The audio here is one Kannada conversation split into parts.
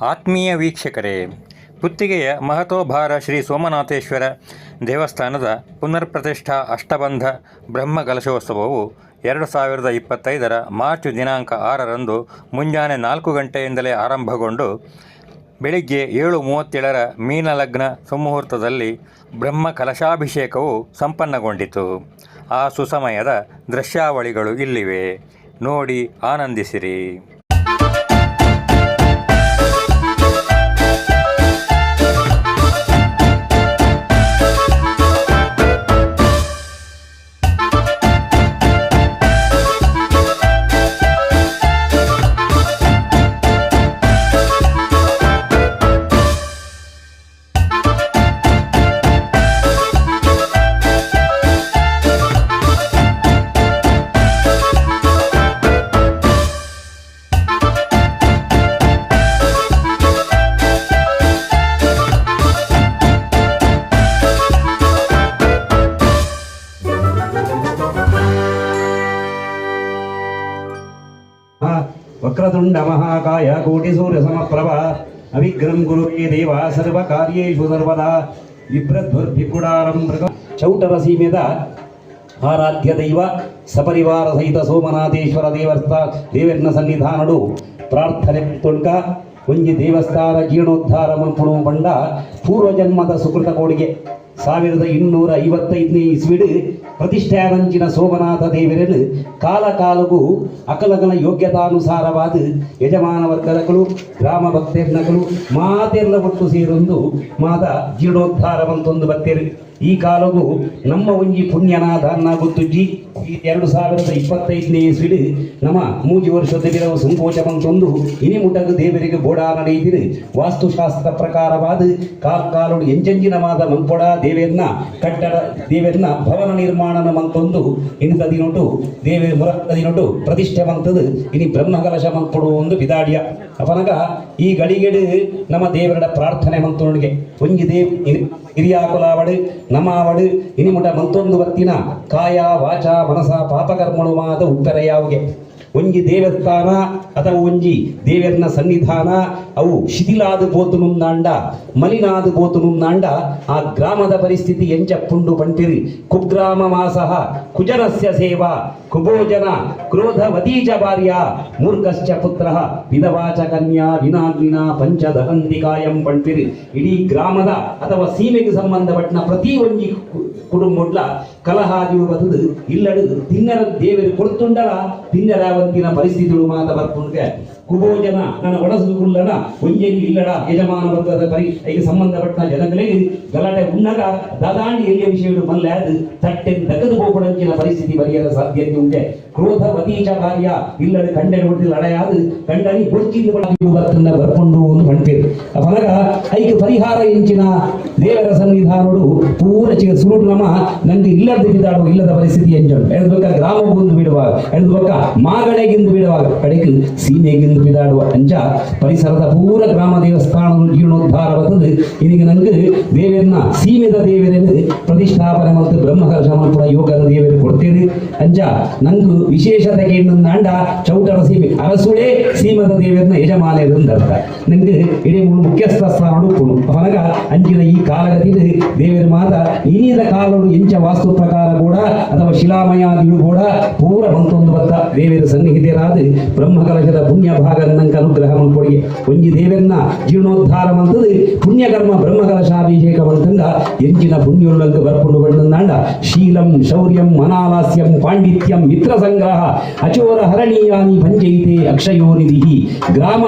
ಆತ್ಮೀಯ ವೀಕ್ಷಕರೇ ಪುತ್ತಿಗೆಯ ಮಹತೋಭಾರ ಶ್ರೀ ಸೋಮನಾಥೇಶ್ವರ ದೇವಸ್ಥಾನದ ಪುನರ್ ಪ್ರತಿಷ್ಠಾ ಅಷ್ಟಬಂಧ ಬ್ರಹ್ಮ ಕಲಶೋತ್ಸವವು ಎರಡು ಸಾವಿರದ ಇಪ್ಪತ್ತೈದರ ಮಾರ್ಚ್ ದಿನಾಂಕ ಆರರಂದು ಮುಂಜಾನೆ ನಾಲ್ಕು ಗಂಟೆಯಿಂದಲೇ ಆರಂಭಗೊಂಡು ಬೆಳಿಗ್ಗೆ ಏಳು ಮೂವತ್ತೇಳರ ಮೀನಲಗ್ನ ಸುಮುಹೂರ್ತದಲ್ಲಿ ಬ್ರಹ್ಮ ಕಲಶಾಭಿಷೇಕವು ಸಂಪನ್ನಗೊಂಡಿತು. ಆ ಸುಸಮಯದ ದೃಶ್ಯಾವಳಿಗಳು ಇಲ್ಲಿವೆ. ನೋಡಿ ಆನಂದಿಸಿರಿ. ವಕ್ರತುಂಡ ಮಹಾಕಾಯ ಕೋಟಿ ಸೂರ್ಯ ಸಮಪ್ರಭ ಅವಿಗ್ರಂ ಗುರುವೇ ದೇವಾ ಸರ್ವ ಕಾರ್ಯೇಶು ಸರ್ವದಾ ಬಿಭ್ರದ್ಭುರ್ಭಿಪುಡಾರಂ ಮೃಗ ಚೌಟರ ಸೀಮೆದ ಆರಾಧ್ಯ ದೈವ ಸಪರಿವಾರ ಸಹಿತ ಸೋಮನಾಥೇಶ್ವರ ದೇವಸ್ಥ ದೇವರ್ನ ಸನ್ನಿಧಾನಡು ಪ್ರಾರ್ಥನೆ ತೊಳ್ಕ ಒಂಜಿ ದೇವಸ್ಥಾನ ಜೀರ್ಣೋದ್ಧಾರ ಮಂಪುಣು ಬಂಡ ಪೂರ್ವಜನ್ಮದ ಸುಕೃತ ಕೋಡಿಗೆ ಸಾವಿರದ ಇನ್ನೂರ ಐವತ್ತೈದನೇ ಇಸ್ವಿಡು ಪ್ರತಿಷ್ಠಾನಂಚಿನ ಸೋಮನಾಥ ದೇವರನ್ನು ಕಾಲ ಕಾಲಗೂ ಅಕಲಗನ ಯೋಗ್ಯತಾನುಸಾರವಾದ ಯಜಮಾನ ವರ್ಗದಗಳು ಗ್ರಾಮ ಭಕ್ತರ್ನಗಳು ಮಾತೆಲ್ಲ ಒಟ್ಟು ಸೇರೊಂದು ಮಾದ ಜೀರ್ಣೋದ್ಧಾರವಂತೊಂದು ಬತ್ತೇರು ಈ ಕಾಲವು ನಮ್ಮ ಒಂಜಿ ಪುಣ್ಯನಾದ ಗೊತ್ತುಜ್ಜಿ ಈ ಎರಡು ಸಾವಿರದ ಇಪ್ಪತ್ತೈದನೇ ಇಸ್ವಿಡು ನಮ್ಮ ಮೂಜಿ ವರ್ಷದ ಬಿರವ ಸಂಕೋಚ ಬಂತೊಂದು ಇನಿ ಮುಟಗ ದೇವರಿಗೆ ಗೋಡಾ ನಡೆಯಿದಿರು ವಾಸ್ತುಶಾಸ್ತ್ರ ಪ್ರಕಾರವಾದ ಕಾಲ್ ಕಾಲುಡು ಎಂಜಂಜಿನವಾದ ಮಂಪೊಡ ದೇವೇರ್ನ ಕಟ್ಟಡ ದೇವೇರ್ನ ಭವನ ನಿರ್ಮಾಣನ ಮಂತೊಂದು. ಇನ್ನು ತದಿನೊಟ್ಟು ದೇವೇ ಮುರ ತದಿನೊಟ್ಟು ಪ್ರತಿಷ್ಠೆ ಮಂತದ್ದು ಇನಿ ಬ್ರಹ್ಮಕಲಶ ಮಂತ್ಪಡು ಒಂದು ಬಿದಾಡಿಯ. ಅಪನಗ ಈ ಗಳಿಗೆಡು ನಮ್ಮ ದೇವರಡ ಪ್ರಾರ್ಥನೆ ಮಂತೊಂಡಿಗೆ ಒಂಜಿ ದೇವ್ ಹಿರಿಯಾಕುಲಾವಡು ನಮಾವಡು, ಇನಿಮುಟ ಮಂತೊಂದು ಬತ್ತಿನ ಕಾಯ, ವಾಚ, ಮನಸ, ಪಾಪಕರ್ಮಳು ಮಾದ ಉಪ್ಪೆರೆಯಾವುಗೆ. ಒಂಜಿ ದೇವಸ್ಥಾನ ಅಥವಾ ಒಂಜಿ ದೇವರನ ಸನ್ನಿಧಾನ, ಅವು ಶಿಥಿಲಾದ ಪೋತು ನುಂದಾಂಡ ಮಲಿನಾದ ಪೋತು ನುಂದಾಂಡ ಆ ಗ್ರಾಮದ ಪರಿಸ್ಥಿತಿ ಎಂಚ ಪುಂಡು ಪಂಟಿರಿ. ಕುಗ್ರಾಮ ಮಾಸಃ ಕುಜರಸ್ಯ ಸೇವಾ ಕುಭೋಜನ ಕ್ರೋಧವತೀಜ ಭಾರ್ಯ ಮೂರ್ಖಶ್ಚ ಪುತ್ರ, ವಿಧವಾಚ ಕನ್ಯಾ, ವಿನಾಗ್ನಿನ ಪಂಚದಹಂತಿ ಕಾಯಂ ಪಂಟಿರಿ. ಇಡೀ ಗ್ರಾಮದ ಅಥವಾ ಸೀಮೆಗೆ ಸಂಬಂಧಪಟ್ಟ ಪ್ರತಿ ಒಂಜಿ ಕು- ಕುಟುಂಬಡ್ಲ ಕಲಹಾದಿವು ಬದುದು, ಇಲ್ಲಡು ತಿನ್ನರ ದೇವರು ಕೊಡ್ತುಂಡಲ ತಿನ್ನರಾವಂತಿನ ಪರಿಸ್ಥಿತಿಗಳು ಮಾತ್ರ ಬರ್ಪುಂಡ್ಗೆ ಕುಬೋಜನ ನನ್ನ ಒಡಸುಗುಳ್ಳನ ಒಂಜೆಲ್ಲಿ ಇಲ್ಲಡ ಯಜಮಾನ ವರ್ಗದ ಪರಿ ಐಗೆ ಸಂಬಂಧಪಟ್ಟ ಜನಗಳಿಗೆ ಗಲಾಟೆ ಉನ್ನಗ ದಾದಾಂಡಿ ಎಲ್ಲಿಯ ವಿಷಯಗಳು ಮಲ್ಲೆ ಅದು ತಟ್ಟೆ ತಗದು ಹೋಗಡಂಚಿನ ಪರಿಸ್ಥಿತಿ ಬರೆಯಲು ಸಾಧ್ಯತೆ ಉಂಟೆ ಕ್ರೋಧ ವತೀಚ ಕಾರ್ಯ ಇಲ್ಲಡು ಕಂಡೆ ಹೊಡೆದು ಲಡೆಯಾದು ಕಂಡನಿ ಬೊಚ್ಚಿಂದು ಬರ್ತನ್ನ ಬರ್ಕೊಂಡು ಒಂದು ಮಣ್ಪೇರು ಅಪನಗ ಐಕೆ ಪರಿಹಾರ ಎಂಚಿನ ದೇವರ ಸನ್ನಿಧಾನಗಳು ಪೂರ ಚಿಗ ಸುರುಡು ನಮ್ಮ ನಂಗೆ ಇಲ್ಲದ ಬಿದ್ದಾಡುವ ಇಲ್ಲದ ಪರಿಸ್ಥಿತಿ ಎಂಜಲು ಎಳ್ಬೇಕ ಗ್ರಾಮಗೊಂದು ಬಿಡುವಾಗ ಎಳ್ಬೇಕ ಮಾಗಡೆಗಿಂದು ಬಿಡುವಾಗ ಕಡೆಗೆ ಸೀಮೆಗಿಂದು ಬಿದಾಡುವ ಅಂಜ ಪರಿಸರದ ಪೂರ ಗ್ರಾಮ ದೇವಸ್ಥಾನಗಳು ಜೀರ್ಣೋದ್ಧಾರ ಈಗ ನನಗೆ ದೇವರನ್ನ ಸೀಮಿತ ದೇವರೆಂದು ಪ್ರತಿಷ್ಠಾಪನೆ ಮತ್ತು ಬ್ರಹ್ಮಕಲಶ ಕೂಡ ಯೋಗದ ದೇವರು ಕೊಡ್ತೇನೆ. ಅಂಜ ನಂಗೆ ವಿಶೇಷತೆಗೆ ನಾಂಡ, ಚೌಟರ ಸೀಮೆ. ಅರಸುಳೆ ಸೀಮದ ದೇವರನ್ನ ಯಜಮಾನ ಅರ್ಥ. ನಂಗೆ ಇಡೀ ಮುಖ್ಯಸ್ಥ ಸ್ಥಾನ ಹುಡುಕುನು ಹೊರಗ ಅಂಜಿನ ಈ ಕಾಲಗತಿಯಲ್ಲಿ ದೇವರ ಮಾತ ಇನ್ನಿದ ಕಾಲಗಳು ಎಂಚ ವಾಸ್ತು ಪ್ರಕಾರ ಕೂಡ ಅಥವಾ ಶಿಲಾಮಯಾದಿಯೂ ಕೂಡ ಪೂರ ಬಂತೊಂದು ಬತ್ತ ದೇವರ ಸನ್ನಿಹಿತರಾದ ಬ್ರಹ್ಮಕಲಶದ ಪುಣ್ಯ ಭಾಗ ನಂಗೆ ಅನುಗ್ರಹ ಒಂಜಿ ದೇವೆನ್ನ ಜೀರ್ಣೋದ್ಧಾರ ಮಂತದು ಪುಣ್ಯಕರ್ಮ ಬ್ರಹ್ಮಕಲಶಾಭಿಷೇಕ ಮಂತಂಗ ಎಂಚಿನ ಪುಣ್ಯುಳ್ಳಂಗ ಬರ್ಕೊಂಡು ಬಂದಂದಾಂಡ ಶೀಲಂ, ಶೌರ್ಯಂ ಮನಾಲಾಸ್ಯಂ ಪಾಂಡಿತ್ಯಂ ಮಿತ್ರ ಸಂಗ್ರಹ ಅಚೋರ ಹರಣೀಯಾನಿ ಪಂಚೈತೆ ಅಕ್ಷಯೋನಿಧಿ ಗ್ರಾಮ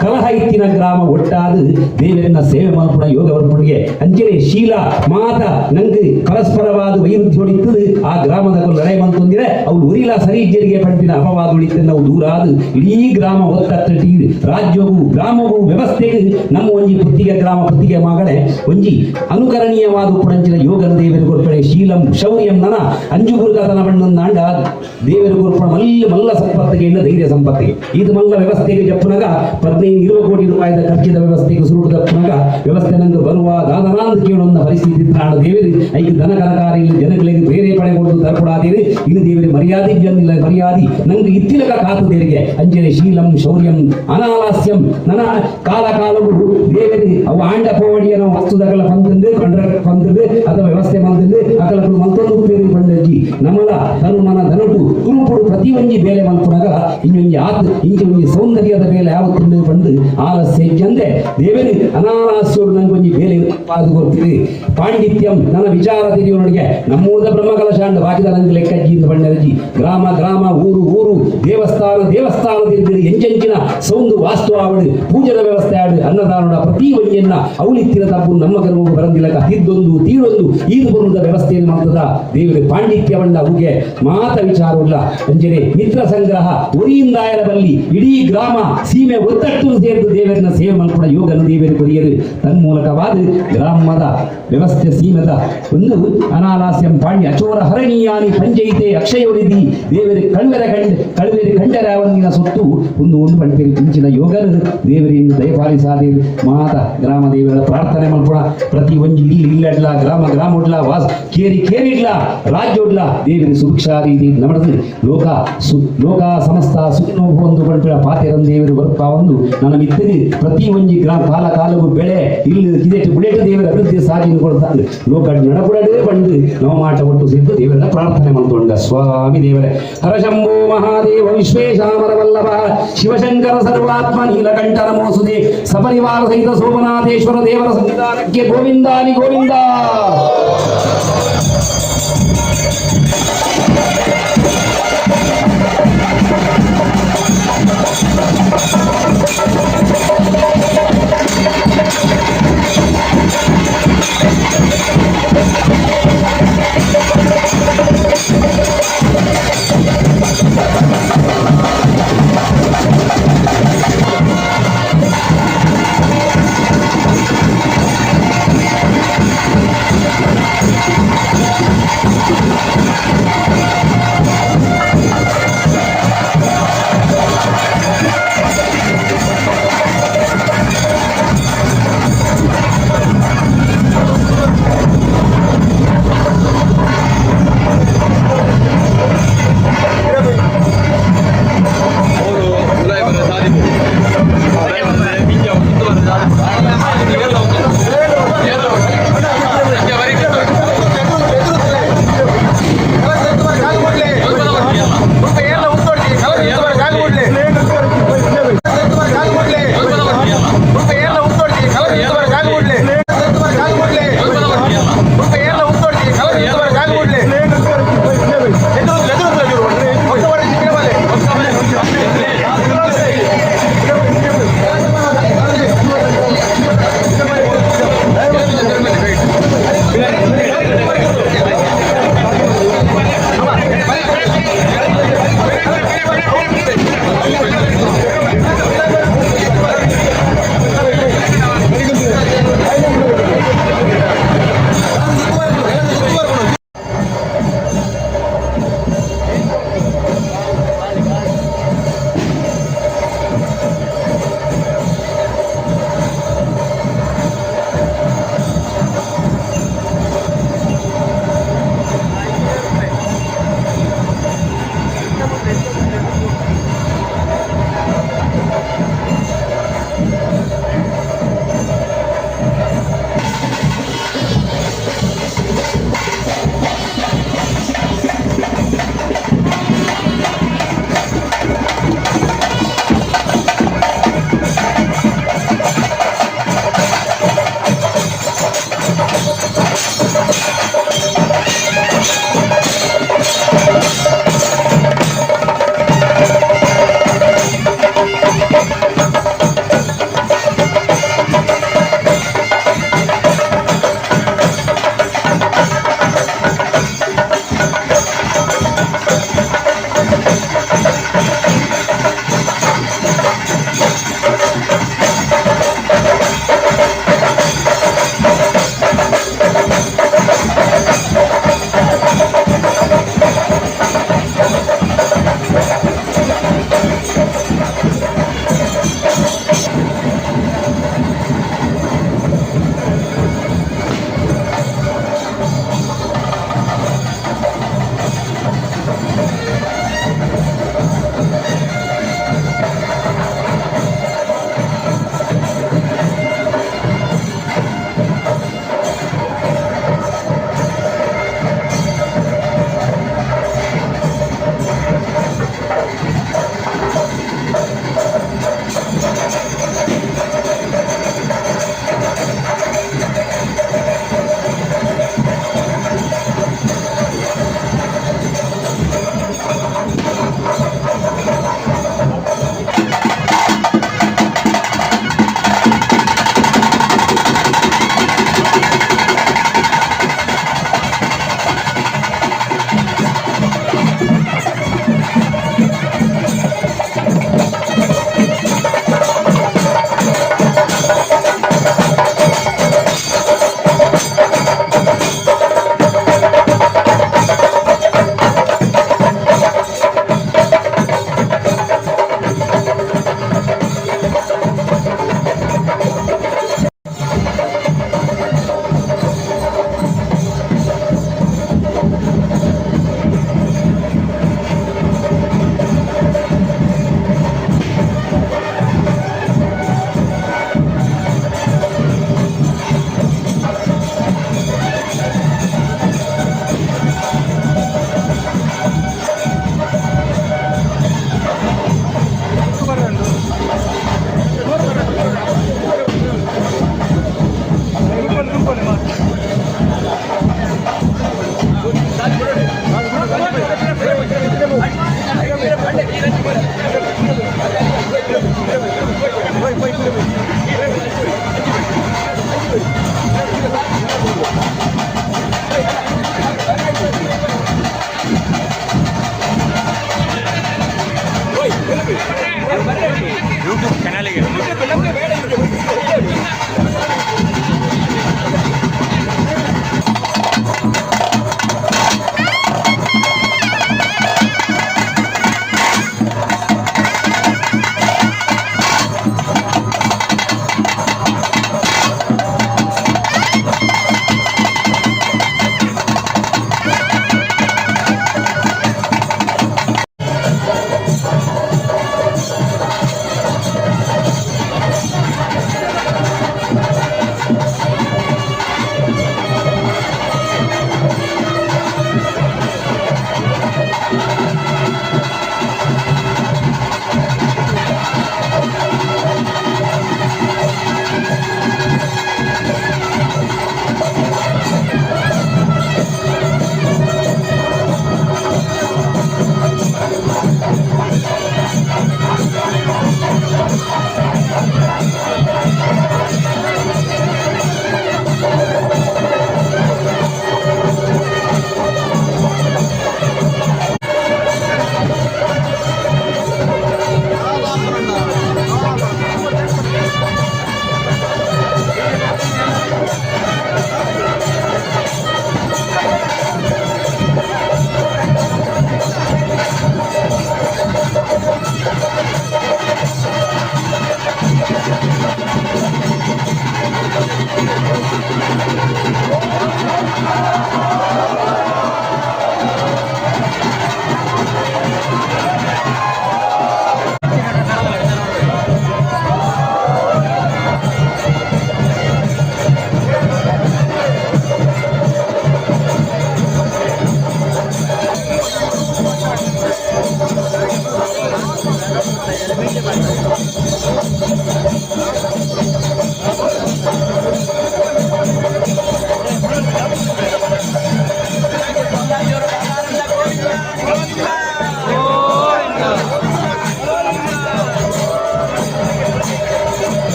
ಕಲಹ ಇತ್ತಿನ ಗ್ರಾಮ ಒಟ್ಟಾದ ದೇವೆನ್ನ ಸೇವೆ ಮಾಡ್ಕೊಂಡ ಯೋಗ ಬರ್ಪುಣಿಗೆ ಅಂಚನೆ ಶೀಲ, ಮಾತ, ನಂಗೆ ಪರಸ್ಪರವಾದ ವೈರುಧ್ಯ ಆ ಗ್ರಾಮದ ಲಡೆ ಬಂತಂದ್ರೆ ಅವ್ರು ಉರಿಲ ಸರಿ ಜರಿಗೆ ಪಂಟಿನ ಅಪವಾದ ಅವು ದೂರ ಆದ ಇಡೀ ಗ್ರಾಮ ಒತ್ತಟ್ಟಿ ರಾಜ್ಯವು, ಗ್ರಾಮವು ವ್ಯವಸ್ಥೆಗೆ ನಮ್ಮ ಒಂಜಿ ಪುತ್ತಿಗೆ ಗ್ರಾಮ ಪುತ್ತಿಗೆ ಮಗಳೇ, ಒಂಜಿ ಅನುಕರಣೀಯವಾದ ಪುಡಂಚಿನ ಯೋಗನ ದೇವರ ಕೊಡ್ಪಡೆ ಶೀಲಂ, ಶೌರ್ಯಂ ನನ ಅಂಜುಗುರುಗತನ ಬಣ್ಣಂದಾಂಡ ದೇವ ದೇವರು ಕೊರ್ಪ ಮಲ್ಲ ಮಲ್ಲ ಸಂಪತ್ತಿಗೆ ಇಲ್ಲ ಧೈರ್ಯ ಸಂಪತ್ತಿಗೆ. ಇದು ಮಲ್ಲ ವ್ಯವಸ್ಥೆಗೆ ಜಪ್ಪುನಗ ಹದಿನೈದು ಇರುವ ಕೋಟಿ ರೂಪಾಯಿದ ಖರ್ಚಿದ ವ್ಯವಸ್ಥೆಗೆ ಸುರುಡು ತಪ್ಪನಾಗ ವ್ಯವಸ್ಥೆ ನಂಗೆ ಬರುವ ದಾದನಾಂದ ಕೇಳುವ ಪರಿಸ್ಥಿತಿ ನಾಡ ದೇವರು. ಐದು ದನ ಕನಕಾರಿ ಜನಗಳಿಗೆ ಬೇರೆ ಪಡೆ ಕೊಟ್ಟು ತರಕೊಡಾದೇವೆ ಇನ್ನು ದೇವರಿಗೆ ಮರ್ಯಾದೆ ಜನಿಲ್ಲ ಮರ್ಯಾದೆ. ನಂಗೆ ಇತ್ತಿಲಕ ಕಾತು ದೇವರಿಗೆ ಅಂಜನೆ ಶೀಲಂ ಶೌರ್ಯಂ ಅನಾಲಾಸ್ಯಂ ನನ್ನ ಕಾಲ ಕಾಲವು ದೇವರಿ ಅವು ಆಂಡ ಪೋವಡಿಯ ನಾವು ವಸ್ತುದಗಳ ಪಂತಂದು ಕಂಡ್ರ ಪಂತಂದು ಅಥವಾ ವ್ಯವಸ್ಥೆ ಮಂತಂದು ಅಕಲಗಳು ಮಂತೊಂದು ನಮ್ಮಲ ತನುಮನ ಧನಟು ತುರುಪುಡು ಪ್ರತಿ ಒಂಜಿ ಬೇಲೆ ಮಲ್ಪುನಗ ಇನ್ನೊಂಜಿ ಆತ್ ಇಂಜೊಂಜಿ ಒಂಜಿ ಸೌಂದರ್ಯದ ಬೇಲೆ ಯಾವತ್ತಿಂದ ಬಂದು ಆಲಸ್ಯ ಚಂದೆ ದೇವರಿ ಅನಾಲಾಸ್ಯೋಡು ನನಗೆ ಒಂಜಿ ಬೇಲೆ ಪಾದು ಕೊಡ್ತೀರಿ. ಪಾಂಡಿತ್ಯಂ ನನ್ನ ವಿಚಾರ ತಿಳಿಯೋನಿಗೆ ನಮ್ಮೂದ ಬ್ರಹ್ಮಕಲಶಾಂಡ ಬಾಕಿದ ನಂಗೆ ಲೆಕ್ಕಜ್ಜಿ ಅಂತ ಬಂಡರಜ್ಜಿ ಗ್ರಾಮ ಗ್ರಾಮ, ಊರು ಊರು, ದೇವಸ್ಥಾನ ದೇವಸ್ಥಾನ ತಿರುಗಿರಿ ಎಂಚೆಂಚಿನ ಸೌಂದು ವಾಸ್ತು ಆವಡು ಪೂಜನ ವ್ಯವಸ್ಥೆ ಆಡು ಅನ್ನದಾನದ ಪ್ರತಿ ಒಂಜಿಯನ್ನ ಅವಳಿತ್ತಿನ ತಪ್ಪು ನಮ್ಮ ಗರ್ವವು ಬರಂದಿಲ್ಲ ತಿದ್ದೊಂದು ತೀರೊಂದು, ಈದು ಬರುವುದ ವ್ಯವಸ್ಥೆಯನ್ನು ಮಾಡ್ತದ. ದೇವರ ಪಾಂಡಿತ್ಯವನ್ನ ಅವ್ಗೆ ಮಾತ ವಿಚಾರವಿಲ್ಲ ಅಂಜನೆ ಮಿತ್ರ ಸಂಗ್ರಹ ಉರಿಯಿಂದಾಯರ ಬಲ್ಲಿ ಇಡೀ ಗ್ರಾಮ ಸೀಮೆ ಒತ್ತಟ್ಟು ಸೇರಿದು ದೇವರನ್ನ ಸೇವೆ ಮಾಡಿಕೊಂಡ ಯೋಗನ ದೇವರು ಕೊರಿಯರು ತನ್ಮೂಲಕವಾದ ಗ್ರಾಮದ ವ್ಯವಸ್ಥೆ ಸೀಮದ ಒಂದು ಅನಾಲಾಸ್ಯಂ ಪಾಂಡ್ಯ ಅಚೋರ ಹರಣೀಯಾನಿ ಪಂಚೈತೆ ಅಕ್ಷಯೋನಿಧಿ ದೇವರ ಕಣ್ವೆರ ಕಂಡ ಕಳುವೆರಿ ಕಂಡರ ಸೊತ್ತು. ಒಂದು ಒಂದು ಪಂಚರಿ ಪಿಂಚಿನ ಯೋಗರು. ದೇವರಿಂದ ದಯಪಾಲಿಸಾದೆ. ಮಾತ ಗ್ರಾಮ ದೇವರ ಪ್ರಾರ್ಥನೆ ಮಾಡ್ಕೊಳ. ಪ್ರತಿ ಒಂಜಿ ಇಲ್ಲಿ ಇಲ್ಲಡ್ಲ, ಗ್ರಾಮ ಗ್ರಾಮ ಉಡ್ಲ ವಾಸ ಕೇರಿ ಕೇರಿ ಇಡ್ಲ ರಾಜ್ಯ ಉಡ್ಲ ದೇವರ ಸುಭಿಕ್ಷಾ ರೀತಿ ನಮಡದು ಲೋಕ ಸು ಲೋಕ ಸಮಸ್ತ ಸುಖ ಒಂದು ಪಂಪಿನ ಪಾತೆರಂ ದೇವರು ಬರ್ಪ ಒಂದು. ನನ್ನ ಮಿತ್ತರಿ ಪ್ರತಿ ಒಂಜಿ ಗ್ರಾಮ ಕಾಲ ಕಾಲವು ಬೆಳೆ. ಇಲ್ಲಿ ಕಿದೆಟ್ಟು ಬುಡೇಟು ದೇವರ ಅಭಿವೃದ್ಧಿ ಸಾಗಿನ ಕೊಡ್ತಾನೆ ಲೋಕ ನಡಬುಡಡೆ ಬಂದು ನಾವು ಮಾಟ ಒಟ್ಟು ಸಿದ್ದು ದೇವರ ಪ್ರಾರ್ಥನೆ ಮಾಡ್ಕೊಂಡ ಸ್ವಾಮಿ ದೇವರೇ ಹರಶಂಭೋ ಮಹಾದೇವ ವಿಶ್ವೇಶಾಮರ ವಲ್ಲಭ ಶಿವಶಂಕರ ಸರ್ವಾತ್ಮ ನೀಲಕಂಠ ನಮೋಸುದೆ ಸಪರಿವಾರ ಸಹಿತ ಸೋಮನಾಥೇಶ್ವರ ದೇವರ ಸನ್ನಿಧಾನಕ್ಕೆ ಗೋವಿಂದಾನಿ ಗೋವಿಂದ